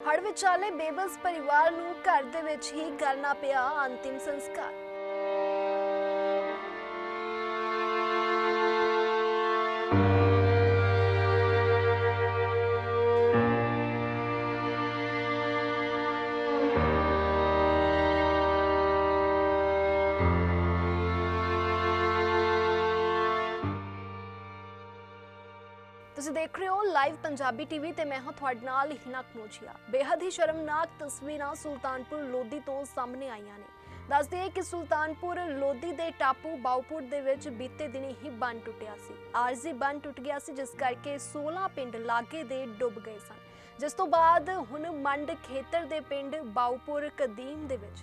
ਹੜ੍ਹ ਵਿਚਾਲੇ ਬੇਬਸ ਪਰਿਵਾਰ ਨੂੰ ਘਰ ਦੇ ਵਿੱਚ ਹੀ ਕਰਨਾ ਪਿਆ ਅੰਤਿਮ ਸੰਸਕਾਰ। ਤੁਸੀਂ ਦੇਖ ਰਹੇ ਹੋ ਲਾਈਵ ਪੰਜਾਬੀ ਟੀਵੀ ਤੇ ਮੈਂ ਹਾਂ ਤੁਹਾਡੇ ਨਾਲ ਹਿਨਾ ਕਨੋਜੀਆ। ਬੇहद ਹੀ ਸ਼ਰਮਨਾਕ ਤਸਵੀਰਾਂ ਸੁਲਤਾਨਪੁਰ ਲੋਧੀ ਤੋਂ ਸਾਹਮਣੇ ਆਈਆਂ ਨੇ। ਦੱਸਦੇ ਹੈ ਕਿ ਸੁਲਤਾਨਪੁਰ ਲੋਧੀ ਦੇ ਟਾਪੂ ਬਾਉਪੁਰ ਦੇ ਵਿੱਚ ਬੀਤੇ ਦਿਨੀ ਹੀ ਬੰਨ ਟੁੱਟਿਆ ਸੀ। ਆਰਜ਼ੀ ਬੰਨ ਟੁੱਟ ਗਿਆ ਸੀ, ਜਿਸ ਕਰਕੇ 16 ਪਿੰਡ ਲਾਗੇ ਦੇ ਡੁੱਬ ਗਏ ਸਨ। ਜਿਸ ਤੋਂ ਬਾਅਦ ਹੁਣ ਮੰਡ ਖੇਤਰ ਦੇ ਪਿੰਡ ਬਾਉਪੁਰ ਕਦੀਮ ਦੇ ਵਿੱਚ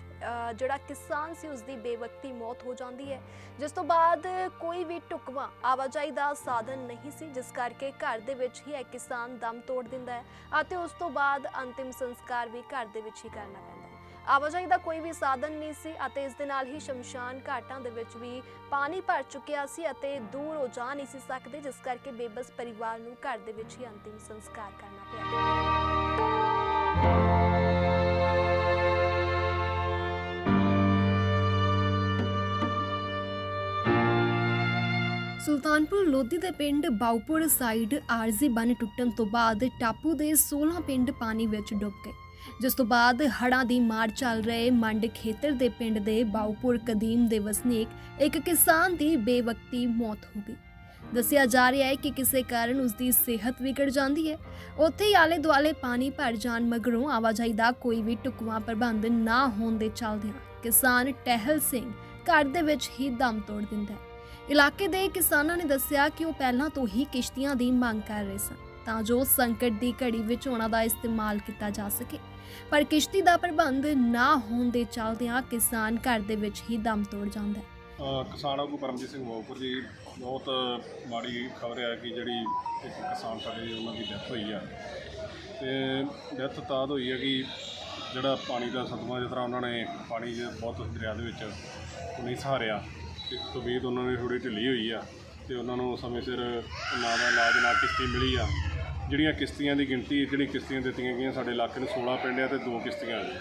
ਜਿਹੜਾ ਕਿਸਾਨ ਸੀ ਉਸ ਦੀ ਬੇਵਕਤੀ ਮੌਤ ਹੋ ਜਾਂਦੀ ਹੈ। ਜਿਸ ਤੋਂ ਬਾਅਦ ਕੋਈ ਵੀ ਟੁਕਵਾ ਆਵਾਜਾਈ ਦਾ ਸਾਧਨ ਨਹੀਂ ਸੀ, ਜਿਸ ਕਰਕੇ ਘਰ ਦੇ ਵਿੱਚ ਹੀ ਇਹ ਕਿਸਾਨ ਦਮ ਤੋੜ ਦਿੰਦਾ ਹੈ ਅਤੇ ਉਸ ਤੋਂ ਬਾਅਦ ਅੰਤਿਮ ਸੰਸਕਾਰ ਵੀ ਘਰ ਦੇ ਵਿੱਚ ਹੀ ਕਰਨਾ ਪੈਂਦਾ ਆਵਾਜਾਈ ਦਾ ਕੋਈ ਵੀ ਸਾਧਨ ਨਹੀਂ ਸੀ ਅਤੇ ਇਸ ਦੇ ਨਾਲ ਹੀ ਸ਼ਮਸ਼ਾਨ ਘਾਟਾਂ ਦੇ ਵਿੱਚ ਵੀ ਪਾਣੀ ਭਰ ਚੁੱਕਿਆ ਸੀ ਅਤੇ ਦੂਰ ਹੋ ਜਾ ਨਹੀਂ ਸੀ ਸਕਦੇ, ਜਿਸ ਕਰਕੇ ਬੇਬਸ ਪਰਿਵਾਰ ਨੂੰ ਘਰ ਦੇ ਵਿੱਚ ਹੀ ਅੰਤਿਮ ਸੰਸਕਾਰ ਕਰਨਾ ਪਿਆ। ਸੁਲਤਾਨਪੁਰ ਲੋਧੀ ਦੇ ਪਿੰਡ ਬਾਉਪੁਰ ਸਾਈਡ ਆਰਜ਼ੀ ਬੰਨ ਟੁੱਟਣ ਤੋਂ ਬਾਅਦ ਟਾਪੂ ਦੇ 16 ਪਿੰਡ ਪਾਣੀ ਵਿੱਚ ਡੁੱਬ ਗਏ। ਜਿਸ ਤੋਂ ਬਾਅਦ ਹੜ੍ਹਾਂ ਦੀ ਮਾਰ ਚੱਲ ਰਹੇ ਮੰਡ ਖੇਤਰ ਦੇ ਪਿੰਡ ਦੇ ਬਾਉਪੁਰ ਕਦੀਮ ਦੇ ਵਸਨੀਕ ਇੱਕ ਕਿਸਾਨ ਦੀ ਬੇਵਕਤੀ ਮੌਤ ਹੋ ਗਈ। ਦੱਸਿਆ ਜਾ ਰਿਹਾ ਹੈ ਕਿ ਕਿਸੇ ਕਾਰਨ ਉਸ ਦੀ ਸਿਹਤ ਵਿਗੜ ਜਾਂਦੀ ਹੈ। ਉੱਥੇ ਹੀ ਆਲੇ ਦੁਆਲੇ ਪਾਣੀ ਭਰ ਜਾਣ ਮਗਰੋਂ ਆਵਾਜਾਈ ਦਾ ਕੋਈ ਵੀ ਟੁਕਵਾ ਪ੍ਰਬੰਧ ਨਾ ਹੋਣ ਦੇ ਚੱਲਦਿਆਂ ਕਿਸਾਨ ਟਹਿਲ ਸਿੰਘ ਘਰ ਦੇ ਵਿੱਚ ਹੀ ਦਮ ਤੋੜ ਦਿੰਦਾ ਹੈ। ਇਲਾਕੇ ਦੇ ਕਿਸਾਨਾਂ ਨੇ ਦੱਸਿਆ ਕਿ ਉਹ ਪਹਿਲਾਂ ਤੋਂ ਹੀ ਕਿਸ਼ਤੀਆਂ ਦੀ ਮੰਗ ਕਰ ਰਹੇ ਸਨ ਤਾਂ ਜੋ ਸੰਕਟ ਦੀ ਘੜੀ ਵਿੱਚ ਉਹਨਾਂ ਦਾ ਇਸਤੇਮਾਲ ਕੀਤਾ ਜਾ ਸਕੇ। ਪਰ ਕਿਸ਼ਤੀ ਦਾ ਪ੍ਰਬੰਧ ਨਾ ਹੋਣ ਦੇ ਚਲਦਿਆਂ ਕਿਸਾਨ ਘਰ ਦੇ ਵਿੱਚ ਹੀ ਦਮ ਤੋੜ ਜਾਂਦਾ ਹੈ। ਅ, ਕਿਸਾਨ ਆਗੂ ਪਰਮਜੀਤ ਸਿੰਘ ਮੋਹਪੁਰ ਜੀ ਬਹੁਤ ਮਾੜੀ ਖਬਰ ਹੈ ਕਿ ਜਿਹੜੀ ਇੱਕ ਕਿਸਾਨ ਸਾਡੇ ਉਹਨਾਂ ਦੀ ਡੈਥ ਹੋਈ ਆ। ਤੇ ਡੈਥ ਤਾਂ ਹੋਈ ਹੈ ਕਿ ਜਿਹੜਾ ਪਾਣੀ ਦਾ ਸਦਮਾ ਜਿਸ ਤਰ੍ਹਾਂ ਉਹਨਾਂ ਨੇ ਪਾਣੀ ਜੇ ਬਹੁਤ ਦਰਿਆ ਦੇ ਵਿੱਚ ਉਹ ਨਹੀਂ ਸਹਾਰਿਆ ਤੇ ਤਬੀਅਤ ਉਹਨਾਂ ਦੀ ਥੋੜੀ ਢਿੱਲੀ ਹੋਈ ਆ ਤੇ ਉਹਨਾਂ ਨੂੰ ਸਮੇਂ ਸਿਰ ਨਾ ਦਾ ਇਲਾਜ ਨਾ ਕਿਸ਼ਤੀ ਮਿਲੀ ਆ। ਜਿਹੜੀਆਂ ਕਿਸ਼ਤੀਆਂ ਦੀ ਗਿਣਤੀ ਜਿਹੜੀਆਂ ਕਿਸ਼ਤੀਆਂ ਦਿੱਤੀਆਂ ਗਈਆਂ ਸਾਡੇ ਇਲਾਕੇ ਨੂੰ 16 ਪਿੰਡ ਆ ਤੇ ਦੋ ਕਿਸ਼ਤੀਆਂ ਨੇ।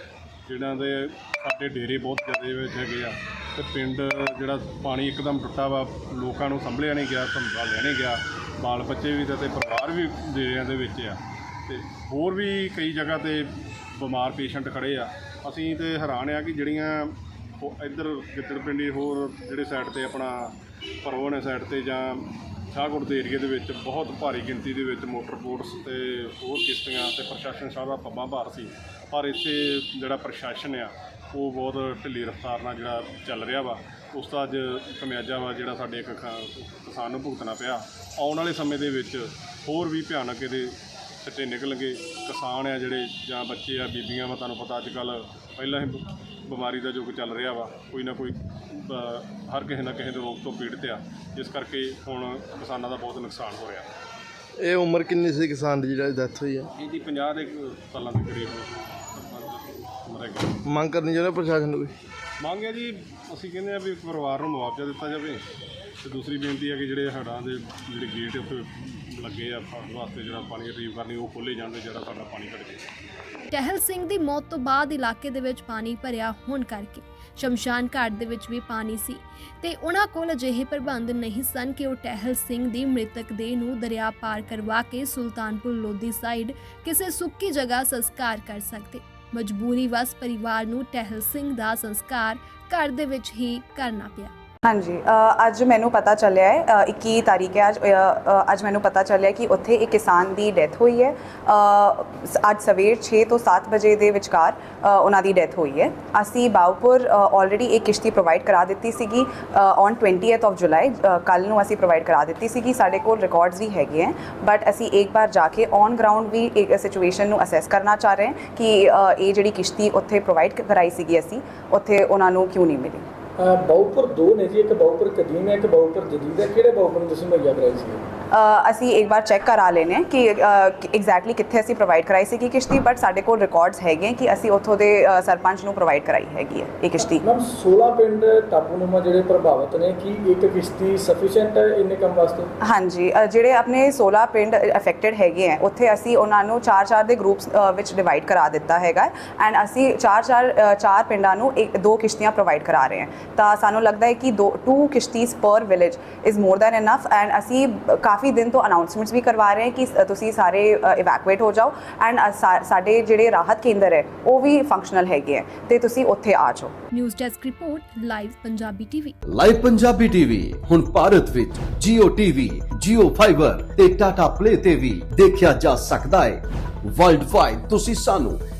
ਜਿਹਨਾਂ ਦੇ ਸਾਡੇ ਡੇਰੇ ਬਹੁਤ ਜ਼ਿਆਦਾ ਵਿੱਚ ਹੈਗੇ ਆ ਤੇ ਪਿੰਡ ਜਿਹੜਾ ਪਾਣੀ ਇੱਕਦਮ ਟੁੱਟਾ ਵਾ, ਲੋਕਾਂ ਨੂੰ ਸੰਭਲਿਆ ਨਹੀਂ ਗਿਆ, ਸੰਭਾਲਿਆ ਨਹੀਂ ਗਿਆ। ਬਾਲ ਬੱਚੇ ਵੀ ਤੇ ਪਰਿਵਾਰ ਵੀ ਡੇਰਿਆਂ ਦੇ ਵਿੱਚ ਆ। ਤੇ ਹੋਰ ਵੀ ਕਈ ਜਗ੍ਹਾ ਤੇ ਬਿਮਾਰ ਪੇਸ਼ੈਂਟ ਖੜੇ ਆ। ਅਸੀਂ ਤੇ ਹੈਰਾਨ ਆ ਕਿ ਜਿਹੜੀਆਂ ਇੱਧਰ ਗਿੱਦੜ ਪਿੰਡੀ ਹੋਰ ਜਿਹੜੇ ਸਾਈਡ ਤੇ ਆਪਣਾ ਪਰਵੋਨੇ ਸਾਈਡ ਤੇ ਜਾਂ ਸ਼ਾਹਕੋਟ ਦੇ ਏਰੀਏ ਦੇ ਵਿੱਚ ਬਹੁਤ ਭਾਰੀ ਗਿਣਤੀ ਦੇ ਵਿੱਚ ਮੋਟਰ ਬੋਟਸ ਤੇ ਹੋਰ ਕਿਸ਼ਤੀਆਂ ਤੇ ਪ੍ਰਸ਼ਾਸਨ ਸ਼ਾਹ ਦਾ ਪੱਬਾਂ ਭਾਰ ਸੀ। ਪਰ ਇੱਥੇ ਜਿਹੜਾ ਪ੍ਰਸ਼ਾਸਨ ਆ, ਉਹ ਬਹੁਤ ਢਿੱਲੀ ਰਫ਼ਤਾਰ ਨਾਲ ਜਿਹੜਾ ਚੱਲ ਰਿਹਾ ਵਾ। ਉਸ ਦਾ ਅੱਜ ਖਮਿਆਜਾ ਵਾ ਜਿਹੜਾ ਸਾਡੇ ਇੱਕ ਖ- ਕਿਸਾਨ ਨੂੰ ਭੁਗਤਣਾ ਪਿਆ। ਆਉਣ ਵਾਲੇ ਸਮੇਂ ਦੇ ਵਿੱਚ ਹੋਰ ਵੀ ਭਿਆਨਕ ਇਹਦੇ ਸਿੱਟੇ ਨਿਕਲਣਗੇ ਕਿਸਾਨ ਆ ਜਿਹੜੇ ਜਾਂ ਬੱਚੇ ਆ ਬੀਬੀਆਂ ਵਾ ਤੁਹਾਨੂੰ ਪਤਾ ਅੱਜ ਕੱਲ ਪਹਿਲਾਂ ਹੀ ਬਿਮਾਰੀ ਦਾ ਯੁੱਗ ਚੱਲ ਰਿਹਾ ਵਾ। ਕੋਈ ਨਾ ਕੋਈ ਹਰ ਕਿਸੇ ਨਾ ਕਿਸੇ ਦੇ ਰੋਗ ਤੋਂ ਪੀੜਤ ਆ। ਜਿਸ ਕਰਕੇ ਹੁਣ ਕਿਸਾਨਾਂ ਦਾ ਬਹੁਤ ਨੁਕਸਾਨ ਹੋ ਰਿਹਾ। ਇਹ ਉਮਰ ਕਿੰਨੀ ਸੀ ਕਿਸਾਨ ਦੀ ਜਿਹੜਾ ਡੈਥ ਹੋਈ ਹੈ ਇਹਦੀ 50 ਦੇ ਸਾਲਾਂ ਦੇ ਕਰੀਬ ਉਮਰ ਹੈਗੀ। ਮੰਗ ਕਰਨੀ ਚਾਹੁੰਦੇ ਪ੍ਰਸ਼ਾਸਨ ਨੂੰ ਕੋਈ? ਮੰਗ ਹੈ ਜੀ ਅਸੀਂ ਕਹਿੰਦੇ ਆ ਵੀ ਪਰਿਵਾਰ ਨੂੰ ਮੁਆਵਜ਼ਾ ਦਿੱਤਾ ਜਾਵੇ। ਤੇ ਦੂਸਰੀ ਬੇਨਤੀ ਹੈ ਕਿ ਜਿਹੜੇ ਹੜ੍ਹਾਂ ਦੇ ਜਿਹੜੇ ਗੇਟ ਉੱਥੇ ਲੱਗੇ ਆ, ਫੜਨ ਵਾਸਤੇ ਜਿਹੜਾ ਪਾਣੀ ਰਿਟਰੀਵ ਕਰਨੀ, ਉਹ ਖੋਲੇ ਜਾਣ ਤੇ ਜਿਹੜਾ ਸਾਡਾ ਪਾਣੀ ਘਟ ਜੇ ਟਹਿਲ ਸਿੰਘ ਦੀ ਮੌਤ ਤੋਂ ਬਾਅਦ ਇਲਾਕੇ ਦੇ ਵਿੱਚ ਪਾਣੀ ਭਰਿਆ ਹੋਣ ਕਰਕੇ ਸ਼ਮਸ਼ਾਨ ਘਾਟ ਦੇ ਵਿੱਚ ਵੀ ਪਾਣੀ ਸੀ ਤੇ ਉਹਨਾਂ ਕੋਲ ਅਜਿਹੇ ਪ੍ਰਬੰਧ ਨਹੀਂ ਸਨ ਕਿ ਉਹ ਟਹਿਲ ਸਿੰਘ ਦੀ ਮ੍ਰਿਤਕ ਦੇਹ ਨੂੰ ਦਰਿਆ ਪਾਰ ਕਰਵਾ ਕੇ ਸੁਲਤਾਨਪੁਰ ਲੋਧੀ ਸਾਈਡ ਕਿਸੇ ਸੁੱਕੀ ਜਗ੍ਹਾ ਸੰਸਕਾਰ ਕਰ ਸਕਦੇ। ਮਜਬੂਰੀ ਵਸ ਪਰਿਵਾਰ ਨੂੰ ਟਹਿਲ ਸਿੰਘ ਦਾ ਸੰਸਕਾਰ ਘਰ ਦੇ ਵਿੱਚ ਹੀ ਕਰਨਾ ਪਿਆ। ਹਾਂਜੀ ਅੱਜ ਮੈਨੂੰ ਪਤਾ ਚੱਲਿਆ ਹੈ ਅ, 21 ਤਾਰੀਖ ਹੈ ਅੱਜ ਅੱਜ ਮੈਨੂੰ ਪਤਾ ਚੱਲਿਆ ਕਿ ਉੱਥੇ ਇੱਕ ਕਿਸਾਨ ਦੀ ਡੈਥ ਹੋਈ ਹੈ ਸ- ਅੱਜ ਸਵੇਰ 6 ਤੋਂ 7 ਵਜੇ ਦੇ ਵਿਚਕਾਰ ਉਹਨਾਂ ਦੀ ਡੈਥ ਹੋਈ ਹੈ। ਅਸੀਂ ਬਾਉਪੁਰ ਆਲਰੇਡੀ ਇੱਕ ਕਿਸ਼ਤੀ ਪ੍ਰੋਵਾਈਡ ਕਰਾ ਦਿੱਤੀ ਸੀਗੀ ਔਨ 20th ਆਫ ਜੁਲਾਈ ਕੱਲ ਨੂੰ ਅਸੀਂ ਪ੍ਰੋਵਾਈਡ ਕਰਾ ਦਿੱਤੀ ਸੀਗੀ। ਸਾਡੇ ਕੋਲ ਰਿਕਾਰਡਸ ਵੀ ਹੈਗੇ ਹੈ ਬਟ ਅਸੀਂ ਇੱਕ ਵਾਰ ਜਾ ਕੇ ਔਨ ਗਰਾਊਂਡ ਵੀ ਇੱਕ ਸਿਚੁਏਸ਼ਨ ਨੂੰ ਅਸੈਸ ਕਰਨਾ ਚਾਹ ਰਹੇ ਹਾਂ ਕਿ ਇਹ ਜਿਹੜੀ ਕਿਸ਼ਤੀ ਉੱਥੇ ਪ੍ਰੋਵਾਈਡ ਕਰਾਈ ਸੀਗੀ ਅਸੀਂ ਉੱਥੇ ਉਹਨਾਂ ਨੂੰ ਕਿਉਂ ਨਹੀਂ ਮਿਲੀ। ਬਾਉਪੁਰ ਦੋ ਨੇ ਜੀ ਇੱਕ ਬਾਉਪੁਰ ਕਦੀਮ ਹੈ ਇੱਕ ਬਾਉਪੁਰ ਜਦੀਦ ਹੈ। ਕਿਹੜੇ ਬਾਉਪੁਰ ਨੂੰ ਤੁਸੀਂ ਮੁਹੱਈਆ ਕਰਾਈ ਸੀ? ਅਸੀਂ ਇੱਕ ਵਾਰ ਚੈੱਕ ਕਰਾ ਲੈਨੇ ਕਿ ਐਗਜ਼ੈਕਟਲੀ ਕਿੱਥੇ ਅਸੀਂ ਪ੍ਰੋਵਾਈਡ ਕਰਾਈ ਸੀ ਕਿ ਕਿਸ਼ਤੀ ਬਟ ਸਾਡੇ ਕੋਲ ਰਿਕਾਰਡਸ ਹੈਗੇ ਕਿ ਅਸੀਂ ਉੱਥੋਂ ਦੇ ਸਰਪੰਚ ਨੂੰ ਪ੍ਰੋਵਾਈਡ ਕਰਾਈ ਹੈਗੀ ਹੈ ਇਹ ਕਿਸ਼ਤੀ। ਮੈਮ 16 ਪਿੰਡ ਟਾਪੂਨੁਮਾ ਜਿਹੜੇ ਪ੍ਰਭਾਵਿਤ ਨੇ ਕੀ ਇੱਕ ਕਿਸ਼ਤੀ ਸਫੀਸ਼ੀਐਂਟ ਹੈ ਇੰਨੇ ਕੰਮ ਵਾਸਤੇ? ਹਾਂਜੀ ਜਿਹੜੇ ਆਪਣੇ 16 ਪਿੰਡ ਅਫੈਕਟਡ ਹੈਗੇ ਆ ਉੱਥੇ ਅਸੀਂ ਉਹਨਾਂ ਨੂੰ ਚਾਰ ਚਾਰ ਦੇ ਗਰੁੱਪਸ ਵਿੱਚ ਡਿਵਾਈਡ ਕਰਾ ਦਿੱਤਾ ਹੈਗਾ ਐਂਡ ਅਸੀਂ ਚਾਰ ਚਾਰ ਚਾਰ ਪਿੰਡਾਂ ਨੂੰ ਇੱਕ ਦੋ ਕਿਸ਼ਤੀਆਂ ਪ੍ਰੋਵਾਈਡ ਕਰਾ ਰਹੇ ਹਾਂ। ਤਾਂ ਸਾਨੂੰ ਲੱਗਦਾ ਹੈ ਕਿ ਦੋ ਟੂ ਕਿਸ਼ਤੀਜ਼ ਪਰ village is more than enough and ਅਸੀਂ ਕਾਫੀ ਦਿਨ ਤੋਂ ਅਨਾਉਂਸਮੈਂਟਸ ਵੀ ਕਰਵਾ ਰਹੇ ਹਾਂ ਕਿ ਤੁਸੀਂ ਸਾਰੇ ਇਵੈਕੂਏਟ ਹੋ ਜਾਓ ਐਂਡ ਸਾਡੇ ਜਿਹੜੇ ਰਾਹਤ ਕੇਂਦਰ ਹੈ ਉਹ ਵੀ ਫੰਕਸ਼ਨਲ ਹੈਗੇ ਆ ਤੇ ਤੁਸੀਂ ਉੱਥੇ ਆ ਜਾਓ। News desk report live Punjabi TV live Punjabi TV ਹੁਣ ਭਾਰਤ ਵਿੱਚ Jio TV, Jio Fiber ਤੇ Tata Play ਤੇ ਵੀ ਦੇਖਿਆ ਜਾ ਸਕਦਾ ਹੈ। ਵਰਲਡ ਵਾਈਡ ਤੁਸੀਂ ਸਾਨੂੰ